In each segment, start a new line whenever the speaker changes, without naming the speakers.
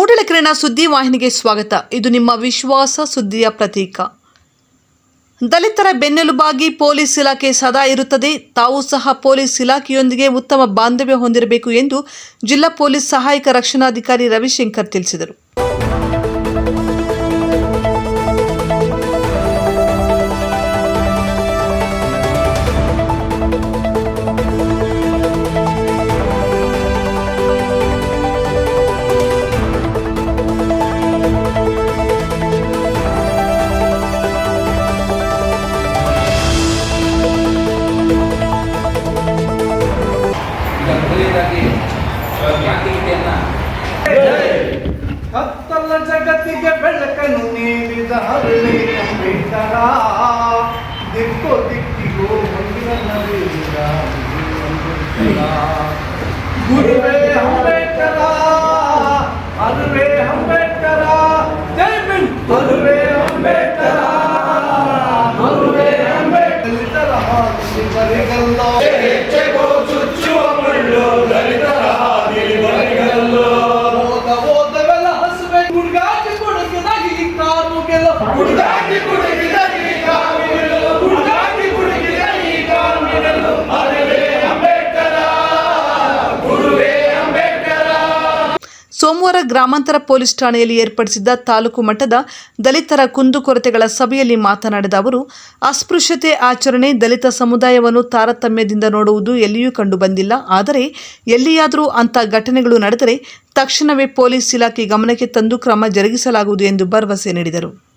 ಮೂಡಲಕೆರೆನ ಸುದ್ದಿ ವಾಹಿನಿಗೆ ಸ್ವಾಗತ. ಇದು ನಿಮ್ಮ ವಿಶ್ವಾಸ ಸುದ್ದಿಯ ಪ್ರತೀಕ. ದಲಿತರ ಬೆನ್ನೆಲುಬಾಗಿ ಪೊಲೀಸ್ ಇಲಾಖೆ ಸದಾ ಇರುತ್ತದೆ. ತಾವು ಸಹ ಪೊಲೀಸ್ ಇಲಾಖೆಯೊಂದಿಗೆ ಉತ್ತಮ ಬಾಂಧವ್ಯ ಹೊಂದಿರಬೇಕು ಎಂದು ಜಿಲ್ಲಾ ಪೊಲೀಸ್ ಸಹಾಯಕ ರಕ್ಷಣಾಧಿಕಾರಿ ರವಿಶಂಕರ್ ತಿಳಿಸಿದರು.
గురువే అంబేద్కరా అరువే అంబేద్కరా జై హింద్. అరువే అంబేద్కరా అరువే అంబేద్కరా. నిలబడిగల్లో చెగో చుచ్చు అమల్లో దళితరా నిలబడిగల్లో ఓద ఓద వెల హస్బెండ్ గుడ్గాకి కొడుకుదాగి కారు కెల గుడ్గాకి కొడుకు
ಸೋಮವಾರ ಗ್ರಾಮಾಂತರ ಪೊಲೀಸ್ ಠಾಣೆಯಲ್ಲಿ ಏರ್ಪಡಿಸಿದ್ದ ತಾಲೂಕು ಮಟ್ಟದ ದಲಿತರ ಕುಂದುಕೊರತೆಗಳ ಸಭೆಯಲ್ಲಿ ಮಾತನಾಡಿದ ಅವರು, ಅಸ್ಪೃಶ್ಯತೆ ಆಚರಣೆ ದಲಿತ ಸಮುದಾಯವನ್ನು ತಾರತಮ್ಯದಿಂದ ನೋಡುವುದು ಎಲ್ಲಿಯೂ ಕಂಡುಬಂದಿಲ್ಲ. ಆದರೆ ಎಲ್ಲಿಯಾದರೂ ಅಂಥ ಘಟನೆಗಳು ನಡೆದರೆ ತಕ್ಷಣವೇ ಪೊಲೀಸ್ ಇಲಾಖೆ ಗಮನಕ್ಕೆ ತಂದು ಕ್ರಮ ಜರುಗಿಸಲಾಗುವುದು ಎಂದು ಭರವಸೆ ನೀಡಿದರು.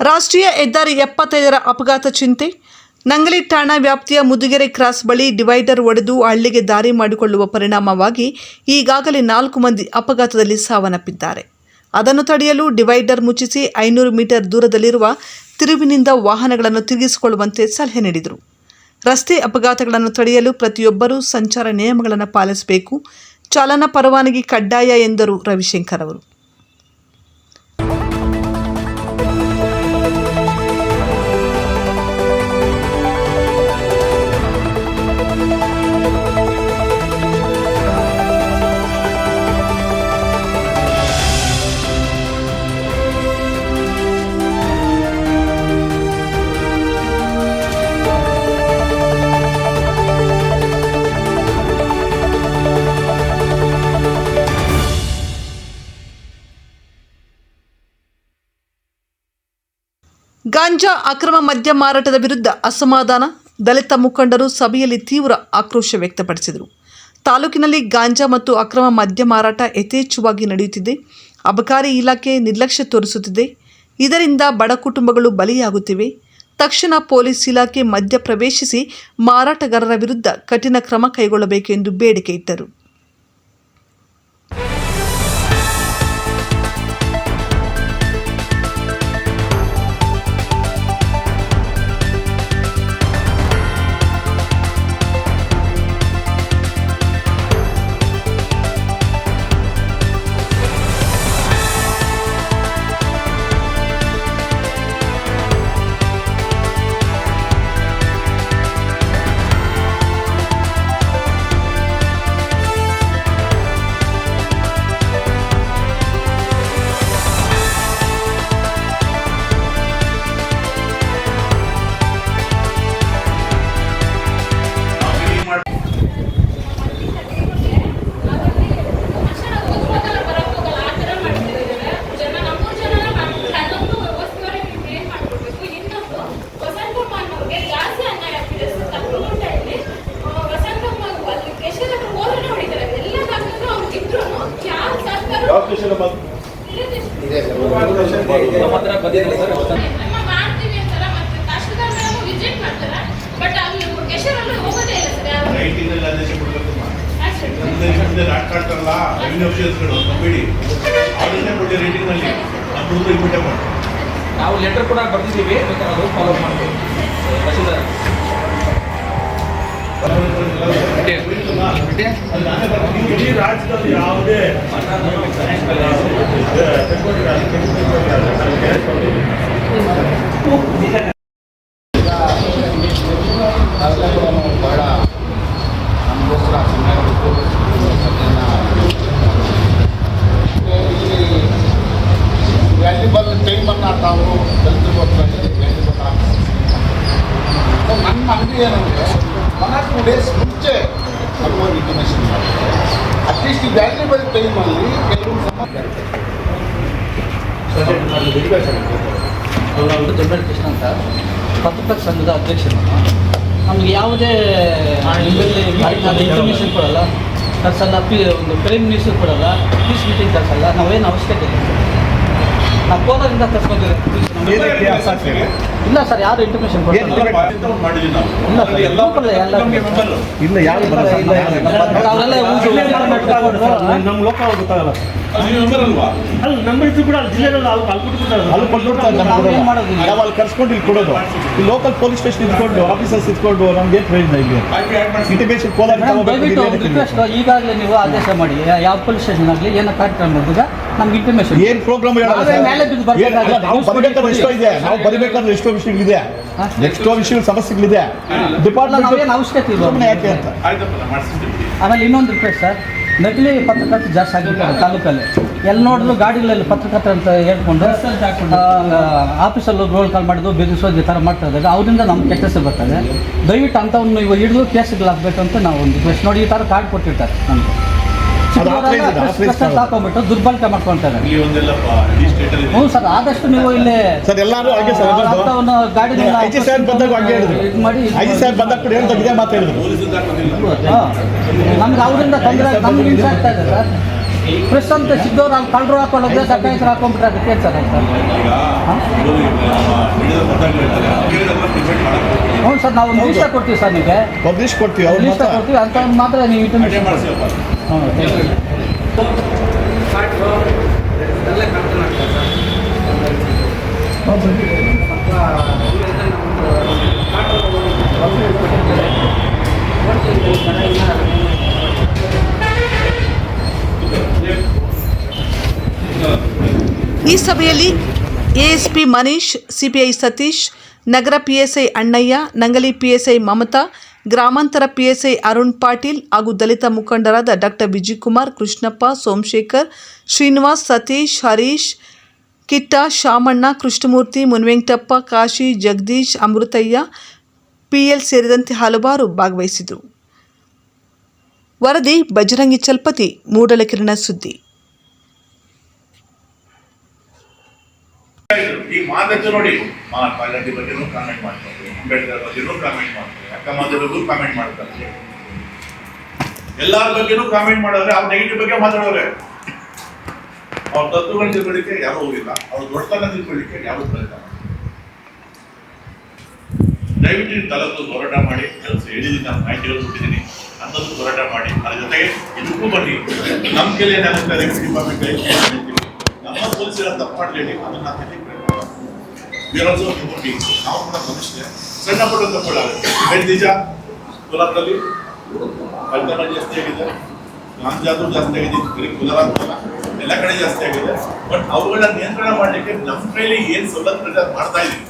ರಾಷ್ಟ್ರೀಯ ಹೆದ್ದಾರಿ ಎಪ್ಪತ್ತೈದರ ಅಪಘಾತ ಚಿಂತೆ. ನಂಗಲಿ ಠಾಣಾ ವ್ಯಾಪ್ತಿಯ ಮುದುಗೆರೆ ಕ್ರಾಸ್ ಬಳಿ ಡಿವೈಡರ್ ಒಡೆದು ಹಳ್ಳಿಗೆ ದಾರಿ ಮಾಡಿಕೊಳ್ಳುವ ಪರಿಣಾಮವಾಗಿ ಈಗಾಗಲೇ ನಾಲ್ಕು ಮಂದಿ ಅಪಘಾತದಲ್ಲಿ ಸಾವನ್ನಪ್ಪಿದ್ದಾರೆ. ಅದನ್ನು ತಡೆಯಲು ಡಿವೈಡರ್ ಮುಚ್ಚಿಸಿ ಐನೂರು ಮೀಟರ್ ದೂರದಲ್ಲಿರುವ ತಿರುವಿನಿಂದ ವಾಹನಗಳನ್ನು ತಿರುಗಿಸಿಕೊಳ್ಳುವಂತೆ ಸಲಹೆ ನೀಡಿದರು. ರಸ್ತೆ ಅಪಘಾತಗಳನ್ನು ತಡೆಯಲು ಪ್ರತಿಯೊಬ್ಬರೂ ಸಂಚಾರ ನಿಯಮಗಳನ್ನು ಪಾಲಿಸಬೇಕು. ಚಾಲನಾ ಪರವಾನಗಿ ಕಡ್ಡಾಯ ಎಂದರು ರವಿಶಂಕರ್ ಅವರು. ಗಾಂಜಾ ಅಕ್ರಮ ಮದ್ಯ ಮಾರಾಟದ ವಿರುದ್ಧ ಅಸಮಾಧಾನ. ದಲಿತ ಮುಖಂಡರು ಸಭೆಯಲ್ಲಿ ತೀವ್ರ ಆಕ್ರೋಶ ವ್ಯಕ್ತಪಡಿಸಿದರು. ತಾಲೂಕಿನಲ್ಲಿ ಗಾಂಜಾ ಮತ್ತು ಅಕ್ರಮ ಮದ್ಯ ಮಾರಾಟ ಯಥೇಚ್ಛವಾಗಿ ನಡೆಯುತ್ತಿದೆ. ಅಬಕಾರಿ ಇಲಾಖೆ ನಿರ್ಲಕ್ಷ್ಯ ತೋರಿಸುತ್ತಿದೆ. ಇದರಿಂದ ಬಡ ಕುಟುಂಬಗಳು ಬಲಿಯಾಗುತ್ತಿವೆ. ತಕ್ಷಣ ಪೊಲೀಸ್ ಇಲಾಖೆ ಮಧ್ಯ ಪ್ರವೇಶಿಸಿ ಮಾರಾಟಗಾರರ ವಿರುದ್ಧ ಕಠಿಣ ಕ್ರಮ ಕೈಗೊಳ್ಳಬೇಕು ಎಂದು ಬೇಡಿಕೆ ಇಟ್ಟರು.
ಕೊಡಬೇಕು
ರೈಟಿಂಗಲ್ಲಿ ಆದೇಶ. ನಮ್ದು ಹಿಂದೆ ರಾಜಕಾರಣಲ್ಲ ರೆವಿನ್ಯೂ ಆಫೀಸರ್ಸ್ಗಳು ನಂಬಿಡಿ ಆದೇಶ ಕೊಡಿ ರೇಟಿಂಗ್ನಲ್ಲಿ ನಮ್ಮ ಹುಡುಗರು ಇನ್ವಿಟೇ ಮಾಡಿ.
ನಾವು ಲೆಟರ್ ಕೂಡ ಬರ್ತಿದ್ದೀವಿ ಬೇಕಾದ್ರೆ ಅದು ಫಾಲೋ ಮಾಡ್ತೀವಿ ತಹಶೀಲ್ದಾರ್
ಇಡೀ ರಾಜ್ಯದಲ್ಲಿ ಯಾವುದೇ
ನಾವೆಲ್ಲ ಕೂಡ ಬಹಳ ನಮಗೋಸ್ಕರ ಚೆನ್ನಾಗಿತ್ತು ಇಲ್ಲಿ ವ್ಯಾಲ್ಯೂಬಲ್ ಟೈಮನ್ನು ತಾವು ಕಲಿತುಕೋಸ್ಕರ ವ್ಯಾಲ್ಯೂಬಲ್ ನನ್ನ ಏನಂದರೆ ಒನ್ ಆರ್ ಟು ಡೇಸ್ ಮುಂಚೆ ನಮಗೊಂದು ಇನ್ಫಾರ್ಮೇಷನ್ ಮಾಡಿ ಅಟ್ಲೀಸ್ಟ್ ಈ ವ್ಯಾಲ್ಯೂಬಲ್ ಟೈಮಲ್ಲಿ ಕೆಲವು ಸಮಸ್ಯೆ
ಅವರು ದೊಡ್ಡ ಕೃಷ್ಣ ಅಂತ. ಪತ್ರಕರ್ತ ಸಂಘದ ಅಧ್ಯಕ್ಷರು. ನಮ್ಗೆ ಯಾವುದೇ ಇನ್ಫಾರ್ಮೇಷನ್ ಕೊಡಲ್ಲ. ಕರ್ಸಲ್ಲ ಪಿ ಒಂದು ಪ್ರೈಮ್ ಮಿನಿಸ್ಟರ್ ಕೊಡಲ್ಲ ಪೀಸ್ ಮೀಟಿಂಗ್ ಕರ್ಸಲ್ಲ ನಾವೇನು ಅವಶ್ಯಕತೆ ಇಲ್ಲ. ಕೋಲಾರಿಂದ ಇಲ್ಲ. ಸರ್ ಯಾರು ಇಂಟಿಮೇಷನ್ ಕೊಡ್ತಾರೆ? ಇಲ್ಲ ಸರ್
ಎಲ್ಲ
ಇಲ್ಲ ಯಾರು.
ಅವರೆಲ್ಲ
ನಮ್ಮ ಲೋಕ ಗೊತ್ತಾಗಲ್ಲ. ಅಲ್ಲಿ ನಮ್ಮ ಇದ್ರು ಕೂಡ ಅಲ್ಲಿ ಕೊಟ್ಬಿಡ್ತಾರೆ. ನಾವು ಅಲ್ಲಿ ಕರ್ಸ್ಕೊಂಡು ಇಲ್ಲಿ ಕೊಡೋದು. ಈ ಲೋಕಲ್ ಪೊಲೀಸ್ ಸ್ಟೇಷನ್ ಇದ್ಕೊಂಡು ಆಫೀಸರ್ಸ್ ಇದ್ಕೊಂಡು ನಮ್ಗೆ ಪ್ರಯೋಜನ ಇಲ್ಲಿ? ಇಂಟಿಮೇಷನ್ ಕೋಲಾರ
ದಯವಿಟ್ಟು ಈಗಾಗಲೇ ನೀವು ಆದೇಶ ಮಾಡಿ. ಯಾ- ಯಾವ ಪೊಲೀಸ್ ಸ್ಟೇಷನ್ ಆಗಲಿ ಏನೋ ಕಾರ್ಯಕ್ರಮ ಮಾಡಿದಾಗ ನಮ್ಗೆ ಇನ್ಫಾರ್ಮೇಶನ್
ಏನ್ ಪ್ರೋಗ್ರಾಮ್
ನಾವೇ
ಬರಬೇಕಾದ್ರೆ ಇದೆ. ನಾವು ಬರಬೇಕಾದ್ರೆ ಎಷ್ಟೋ ವಿಷಯಗಳಿದೆ? ಎಷ್ಟೋ ವಿಷಯಗಳ ಸಮಸ್ಯೆಗಳಿದೆ. ಡಿಪಾರ್ಟ್ಮೆಂಟ್
ಅವಶ್ಯಕತೆ
ಯಾಕೆ ಅಂತ.
ಆಮೇಲೆ ಇನ್ನೊಂದು ರಿಕ್ವೆಸ್ಟ್ ಸರ್. ನಕಲಿ ಪತ್ರಕರ್ತ ಜಾಸ್ತಿ ಆಗಿರ್ತಾರೆ ತಾಲೂಕಲ್ಲಿ. ಎಲ್ಲಿ ನೋಡಿದ್ರು ಗಾಡಿಗಳಲ್ಲಿ ಪತ್ರಕರ್ತ ಅಂತ ಹೇಳ್ಕೊಂಡು ಆಫೀಸಲ್ಲಿ ರೋಲ್ ಕಾಲ್ ಮಾಡಿದ್ದು ಬೆದರಿಸೋದು ಈ ಥರ ಮಾಡ್ತಾ ಇದ್ದಾಗ ಅವರಿಂದ ನಮ್ಮ ಕೆಟ್ಟ ಹೆಸರು ಬರ್ತದೆ. ದಯವಿಟ್ಟು ಅಂಥವನ್ನು ಇವಾಗ ಹಿಡಿದು ಕೇಸ್ಗಳು ಹಾಕ್ಬೇಕು ಅಂತ ನಾವು ಒಂದು ರಿಕ್ವೆಸ್ಟ್ ನೋಡಿ ಈ ಥರ ಕಾರ್ಡ್ ಕೊಟ್ಟಿರ್ತಾರೆ ನಮಗೆ. ಹಾಕೊಂಡ್ಬಿಟ್ಟು ದುರ್ಬಳಕೆ
ಮಾಡ್ಕೊಂತಾರೆ.
ಹ್ಞೂ ಸರ್ ಆದಷ್ಟು ನೀವು ಇಲ್ಲಿ
ಸರ್ ಎಲ್ಲರೂ ಹಾಗೆ ಸರ್
ಗಾಡಿ
ಐ ಜಿ ಸಾಹೇಬ್ ಬಂದಾಗ ಹಂಗೆ ಹೇಳಿದ್ರು.
ಇದು ಮಾಡಿ
ಐ ಜಿ ಸಾಹೇಬ್ ಬಂದಾಗ ಕೂಡ ಹೇಳ್ದಾಗ ಇದೇ ಮಾತು ಹೇಳಿದ್ರು.
ಪೊಲೀಸ್ ಬಂದಿಲ್ಲ
ಹಾಂ. ನಮ್ಗೆ ಅವರಿಂದ ತೊಂದರೆ ನಮ್ಗೆ ಆಗ್ತಾ ಇದೆ ಸರ್. ಪ್ರೆಸ್ ಅಂತ ಸಿದ್ದವ್ರು ಅಲ್ಲಿ ಕಳ್ಳರು ಹಾಕೊಳ್ಳೋದು ಹೆಸರು ಹಾಕೊಂಡ್ಬಿಟ್ರೆ ಅದಕ್ಕೆ ಸರ್ ಹ್ಞೂ ಸರ್ ನಾವು ಒಂದು ಸರ್ ಕೊಡ್ತೀವಿ ಸರ್ ನಿಮಗೆ
ಪಬ್ಲಿಷ್ ಕೊಡ್ತೀವಿ ಅವ್ರು
ಲೀಸ್ಟ್ ಕೊಡ್ತೀವಿ ಅಂತ ಮಾತ್ರ ನೀವು
ಮಾಡಿಸಿವಪ್ಪ
ಹ್ಞೂ
ಈ ಸಭೆಯಲ್ಲಿ ಎಎಸ್ಪಿ ಮನೀಶ್, ಸಿಪಿಐ ಸತೀಶ್, ನಗರ ಪಿಎಸ್ಐ ಅಣ್ಣಯ್ಯ, ನಂಗಲಿ ಪಿಎಸ್ಐ ಮಮತಾ, ಗ್ರಾಮಾಂತರ ಪಿಎಸ್ಐ ಅರುಣ್ ಪಾಟೀಲ್ ಹಾಗೂ ದಲಿತ ಮುಖಂಡರಾದ ಡಾಕ್ಟರ್ ವಿಜಯಕುಮಾರ್, ಕೃಷ್ಣಪ್ಪ, ಸೋಮಶೇಖರ್, ಶ್ರೀನಿವಾಸ್, ಸತೀಶ್, ಹರೀಶ್, ಕಿಟ್ಟ, ಶಾಮಣ್ಣ, ಕೃಷ್ಣಮೂರ್ತಿ, ಮುನ್ವೆಂಕಟಪ್ಪ, ಕಾಶಿ, ಜಗದೀಶ್, ಅಮೃತಯ್ಯ, ಪಿಎಲ್ ಸೇರಿದಂತೆ ಹಲವಾರು ಭಾಗವಹಿಸಿದರು. ವರದಿ ಬಜರಂಗಿ ಚಲ್ಪತಿ, ಮೂಡಲಕಿರಣ ಸುದ್ದಿ.
ಈ ನೋಡಿ. ಮಾ ಗಾಂಧಿ ಬಗ್ಗೆನೂ ಕಾಮೆಂಟ್ ಮಾಡ್ತಾರೆ. ಅಂಬೇಡ್ಕರ್ ಬಗ್ಗೆನೂ ಕಾಮೆಂಟ್ ಮಾಡ್ತಾರೆ. ಅಕ್ಕ ಕಾಮೆಂಟ್ ಮಾಡ್ತಾರೆ. ಎಲ್ಲಾರ ಬಗ್ಗೆನೂ ಕಾಮೆಂಟ್ ಮಾಡಿದ್ರೆ ಅವ್ರು ನೆಗೆಟಿವ್ ಬಗ್ಗೆ ಮಾತಾಡೋರೆ ಅವ್ರ ತತ್ವಗಳನ್ನ ತಿಳ್ಕೊಳ್ಳಿಕ್ಕೆ ಯಾರು ಹೋಗಿಲ್ಲ ಅವ್ರ ದೊಡ್ಡತನ ತಿಳ್ಕೊಳ್ಳಿಕ್ಕೆ ಯಾರು ಪ್ರಯತ್ನ. ದಯವಿಟ್ಟು ತಲತ್ತು ಹೋರಾಟ ಮಾಡಿ. ಕೆಲಸ ಹೇಳಿದ್ದೀನಿ, ನಾನು ಮಾಹಿತಿಗಳು ಕೊಟ್ಟಿದ್ದೀನಿ ಅಂಥದ್ದು ಹೋರಾಟ ಮಾಡಿ. ಅದ್ರ ಜೊತೆಗೆ ಇದಕ್ಕೂ ಬನ್ನಿ. ನಮ್ಮ ಕೈಲಿ ಏನಾಗುತ್ತೆ ಡಿಪಾರ್ಟ್ಮೆಂಟ್. ನಮ್ಮ ಪೊಲೀಸರ ತಪ್ಪು ಮಾಡಲೇಳಿ ಅದನ್ನ ತಿದ್ದಿ ಪ್ರಯತ್ನ ಮಾಡಿ. We are. ನಾವು ಕೂಡ ಮನುಷ್ಯ ಸಣ್ಣ ಪುಟ್ಟ ತಪ್ಪುಗಳಾಗುತ್ತೆ ಬೇರೆ ನಿಜ? ಕೋಲಾರದಲ್ಲಿ ಕಳ್ತನ ಜಾಸ್ತಿ ಆಗಿದೆ. ಗಾಂಜಾದು ಜಾಸ್ತಿ ಆಗಿದೆ. ಬರೀ ಕೋಲಾರ ಎಲ್ಲ ಕಡೆ ಜಾಸ್ತಿ ಆಗಿದೆ. ಬಟ್ ಅವುಗಳನ್ನ ನಿಯಂತ್ರಣ ಮಾಡಲಿಕ್ಕೆ ನಮ್ಮ ಕೈಲಿ ಏನು ಸೌಲಭ್ಯ ಮಾಡ್ತಾ ಇದೀವಿ.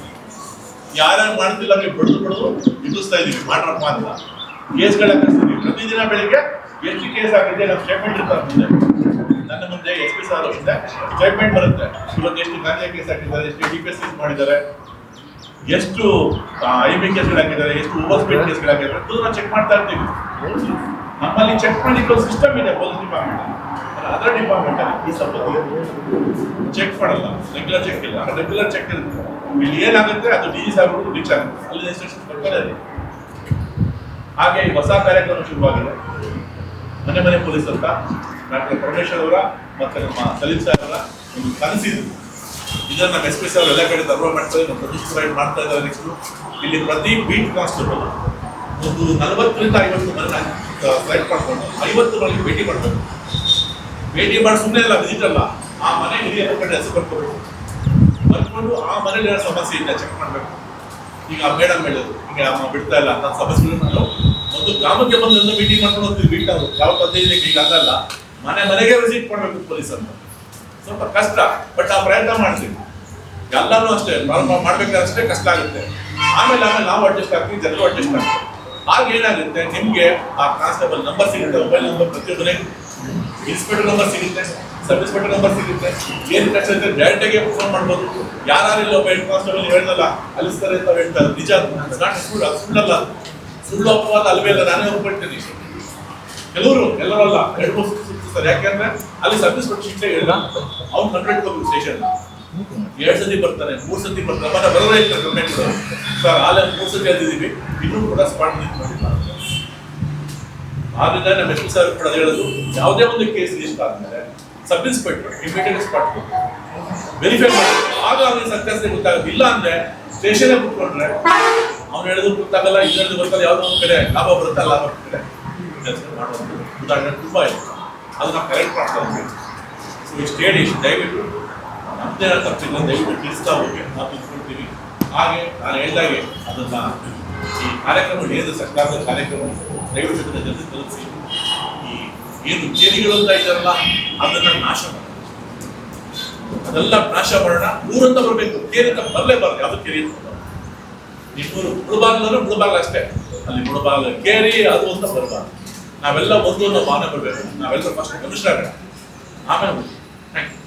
ಯಾರ್ಯಾರು ಮಾಡ್ತಿಲ್ಲ ನೀವು ಬಡದು ಬಡದು ಬಿಡಿಸ್ತಾ ಇದೀವಿ. ಮಾಡ್ರಪ್ಪ ಅಂತ. ಕೇಸ್ಗಳ ಪ್ರತಿ ಪ್ರತಿದಿನ ಬೆಳಿಗ್ಗೆ ಎಷ್ಟು ಕೇಸ್ ಆಗಿದೆ ನಮ್ಮ ಸ್ಟೇಟ್ಮೆಂಟ್ ಇರ್ತಾರೆ ಮುಂದೆ. ನನ್ನ ಮುಂದೆ ಎಸ್ ಪಿ ಸಾರ್ ಮುಂದೆ ಸ್ಟೇಟ್ಮೆಂಟ್ ಬರುತ್ತೆ. ಇವತ್ತು ಎಷ್ಟು ಗಾಂಜಾ ಕೇಸ್ ಹಾಕಿದ್ದಾರೆ, ಎಷ್ಟು ಡಿ ಪಿ ಎಸ್ ಕೇಸ್ ಮಾಡಿದ್ದಾರೆ ಎಷ್ಟು ಐ ಬಿ ಕೇಸ್ಗಳು ಹಾಕಿದ್ದಾರೆ, ಎಷ್ಟು ಓವರ್ ಸ್ಪೀಡ್ ಕೇಸ್ಗಳು ಹಾಕಿದ್ದಾರೆ, ಅದನ್ನ ಚೆಕ್ ಮಾಡ್ತಾ ಇರ್ತೀವಿ. ನಮ್ಮಲ್ಲಿ ಚೆಕ್ ಮಾಡಲಿಕ್ಕೆ ಸಿಸ್ಟಮ್ ಇದೆ, ಪೊಲೀಸ್ ಡಿಪಾರ್ಟ್ಮೆಂಟ್ ಅದರ ಡಿಪಾರ್ಟ್ಮೆಂಟ್ ಅಲ್ಲಿ ಈ ಸ್ವಲ್ಪ ಚೆಕ್ ಮಾಡಲ್ಲ. ರೆಗ್ಯುಲರ್ ಚೆಕ್ ಇಲ್ಲ. ರೆಗ್ಯುಲರ್ ಚೆಕ್ ಇರುತ್ತೆ ಇಲ್ಲಿ ಏನಾಗುತ್ತೆ, ಅದು ಡಿ ಸಿ ಆಗ್ಬಿಟ್ಟು ರೀಚ್ ಆಗುತ್ತೆ. ಅಲ್ಲಿ ಇನ್ಸ್ಟ್ರಕ್ಷನ್ ಇದೆ ಹಾಗೆ ಹೊಸ ಕಾರ್ಯಕ್ರಮ ಶುರುವಾಗಿದೆ. ಮನೆ ಮನೆ ಪೊಲೀಸ್ ಅಂತ. ಡಾಕ್ಟರ್ ಪರಮೇಶ್ವರ್ ಅವರ ಮತ್ತೆ ನಮ್ಮ ಸಲೀಂ ಸಾಹ್ ಅವರ ಒಂದು ಕನಸಿದ್ರು ಇದನ್ನ ಸಾಹೇಬ್ ಎಲ್ಲ ಕಡೆ ದರ್ವ ಮಾಡ್ತಾರೆ, ನಮ್ಮ ಪ್ರೊಡ್ಯೂಸ್ ಪ್ರೈಡ್ ಮಾಡ್ತಾ ಇದ್ದಾರೆ ನೆಕ್ಸ್ಟ್ ಇಲ್ಲಿ ಪ್ರತಿ ಬೀಟ್ ಕಾನ್ಸ್ಟೇಬಲ್ ಒಂದು ನಲವತ್ತರಿಂದ ಐವತ್ತು ಮನೆ ಫ್ಲೈಟ್ ಮಾಡ್ಕೊಂಡು ಐವತ್ತು ಮನೆಗೆ ಭೇಟಿ ಮಾಡಬೇಕು ಭೇಟಿ ಮಾಡಿ ಸುಮ್ಮನೆ ಅಲ್ಲ ವಿಸಿಟ್ ಅಲ್ಲ. ಆ ಮನೆ ಹಿರಿಯ ಕಡೆ ಹೆಸರು ಬರ್ಕೋಬೇಕು. ಬರ್ಕೊಂಡು ಆ ಮನೇಲಿ ಏನೋ ಸಮಸ್ಯೆ ಇದೆ ಚೆಕ್ ಮಾಡಬೇಕು. ಈಗ ಮೇಡಮ್ ಹೇಳಿದ್ರು ಈಗ ಅಮ್ಮ ಬಿಡ್ತಾ ಇಲ್ಲ ಅಂತ ಸಮಸ್ಯೆಗಳನ್ನ ನಾವು ಒಂದು ಗ್ರಾಮಕ್ಕೆ ಬಂದು ಭೇಟಿ ಮಾಡ್ಕೊಂಡು ಹೋಗ್ತೀವಿ ಬೀಟ್ ಅವರು ಯಾವ ಪದ್ಧತಿ ಈಗ ಆಗಲ್ಲ ಮನೆ ಮನೆಗೆ ವಿಸಿಟ್ ಮಾಡಬೇಕು ಪೊಲೀಸ್ ಅಂತ. ಸ್ವಲ್ಪ ಕಷ್ಟ ಬಟ್ ಆ ಪ್ರಯತ್ನ ಮಾಡ್ತೀವಿ. ಎಲ್ಲರೂ ಅಷ್ಟೇ ಪ್ರಾರಂಭ ಮಾಡ್ಬೇಕಾದ್ರೆ ಅಷ್ಟೇ ಕಷ್ಟ ಆಗುತ್ತೆ. ಆಮೇಲೆ ಆಮೇಲೆ ನಾವು ಅಡ್ಜಸ್ಟ್ ಆಗ್ತೀವಿ, ಜನರು ಅಡ್ಜಸ್ಟ್ ಆಗ್ತೀವಿ ಆಗ ಏನಾಗುತ್ತೆ, ನಿಮ್ಗೆ ಆ ಕಾನ್ಸ್ಟೇಬಲ್ ನಂಬರ್ ಸಿಗುತ್ತೆ ಮೊಬೈಲ್ ನಂಬರ್ ಪ್ರತಿಯೊಬ್ಬರಿಗೆ ಇನ್ಸ್ಪೆಕ್ಟರ್ ನಂಬರ್ ಸಿಗುತ್ತೆ ಸಬ್ ಇನ್ಸ್ಪೆಕ್ಟರ್ ನಂಬರ್ ಸಿಗುತ್ತೆ. ಏನು ಕಷ್ಟ ಇರುತ್ತೆ ಡೈರೆಕ್ಟಾಗಿ ಫೋನ್ ಮಾಡ್ಬೋದು. ಯಾರು ಒಬ್ಬ ಹೆಡ್ ಕಾನ್ಸ್ಟೇಬಲ್ ಹೇಳ್ದಲ್ಲ ಅಲಿಸ್ತಾರೆ ಅಂತ ಹೇಳ್ತಾರೆ. ನಿಜ ನಾಟ್ ಸುಳ್ಳು ಸುಳ್ಳಲ್ಲ ಸುಳ್ಳು ಅಪವಾದ ಅಲ್ವೇ ಇಲ್ಲ, ನಾನೇ ಹೋಗ್ಬಿಡ್ತೀನಿ ಕೆಲವರು ಎಲ್ಲರಲ್ಲ ಎರಡು ಸೂಚಿಸ್ತಾರೆ ಯಾಕೆಂದ್ರೆ ಅಲ್ಲಿ ಸರ್ವಿಸ್ ಶಿಕ್ಷೆ ಹೇಳಿದ ಅವ್ನು ಕಂಪ್ಲೇಂಟ್ ಕೊಡ್ಬೇಕು ಸ್ಟೇಷನ್ ಎರಡ್ ಸತಿ ಬರ್ತಾನೆ ಮೂರ್ ಸತಿ ಬರ್ತಾನೆ ಮತ್ತೆ ಬರೋದೇ ಇಲ್ಲ ಕಂಪ್ಲೇಂಟ್ ಸರ್ ಆಲೆ ಮೂರ್ ಸತಿ ಹೇಳ್ತಿದೀವಿ ಇನ್ನೂ ಕೂಡ ಸ್ಪಾಟ್ ಮಾಡಿಲ್ಲ. ಆದ್ರಿಂದ ನಮ್ಮ ಎಸ್ ಸರ್ ಕೂಡ ಹೇಳೋದು ಯಾವುದೇ ಒಂದು ಕೇಸ್ ಲಿಸ್ಟ್ ಆದ್ಮೇಲೆ sub inspector immediate spot verify ಮಾಡಿ ಆಗ ಅವ್ರಿಗೆ ಸರ್ಕಾರ ಗೊತ್ತಾಗುತ್ತೆ. ಇಲ್ಲ ಅಂದ್ರೆ ಸ್ಟೇಷನ್ ಕುತ್ಕೊಂಡ್ರೆ ಅವ್ನು ಹೇಳಿದ್ರು ಗೊತ್ತಾಗಲ್ಲ ಇನ್ನೊಂದು ಬರ್ತಾರೆ ಯಾವ್ದೋ ಒಂದು ಕಡೆ ಲಾಭ ಬರುತ್ತೆ ಲಾಭ ಬರ್ತದೆ ಉದಾಹರಣೆ ತುಂಬಾ ಇದೆ ಅದು ನಾವು ಕರೆಕ್ಟ್ ಮಾಡ್ತಾ ಹೋಗ್ಬೇಕು. ಸೊ ಇಷ್ಟು ಹೇಳಿ ದಯವಿಟ್ಟು ನಮ್ದೇ ತಪ್ಪಿಲ್ಲ ದಯವಿಟ್ಟು ತಿಳಿಸ್ತಾ ಹೋಗಿ ನಾವು ತಿಳ್ಕೊಳ್ತೀವಿ ಹಾಗೆ ನಾನು ಹೇಳಿದಾಗೆ ಅದನ್ನ ಈ ಕಾರ್ಯಕ್ರಮ ಏನಿದೆ ಸರ್ಕಾರದ ಕಾರ್ಯಕ್ರಮ ದಯವಿಟ್ಟು ಜನರಿಗೆ ತಲುಪಿಸಿ. ಈ ಏನು ಕೇರಿಗಳು ಅಂತ ಇದ್ದಾರಲ್ಲ, ಅದನ್ನ ನಾಶ ಮಾಡಿ. ಅದೆಲ್ಲ ನಾಶ ಮಾಡೋಣ. ಊರಂತ ಬರಬೇಕು. ಕೇರಿಂದ ಬರಲೇ ಬರಲೇಬಾರ್ದು ಅದು ಕೇರಿ. ನಿಮ್ಮೂರು ಮುಳುಬಾಗ್ಲೂ ಮುಳುಬಾಗ್ಲ ಅಷ್ಟೇ. ಅಲ್ಲಿ ಮುಳುಬಾಗ್ಲ ಕೇರಿ, ಅದು ಅಂತ ಬರಬಾರ್ದು. ನಾವೆಲ್ಲ ಒಂದು ಅನ್ನೋ ಭಾವನೆ ಬರಬೇಕು ನಾವೆಲ್ಲ ಫಸ್ಟ್ ಮನುಷ್ಯರಾಗಬೇಕು ಆಮೇಲೆ ಥ್ಯಾಂಕ್ ಯು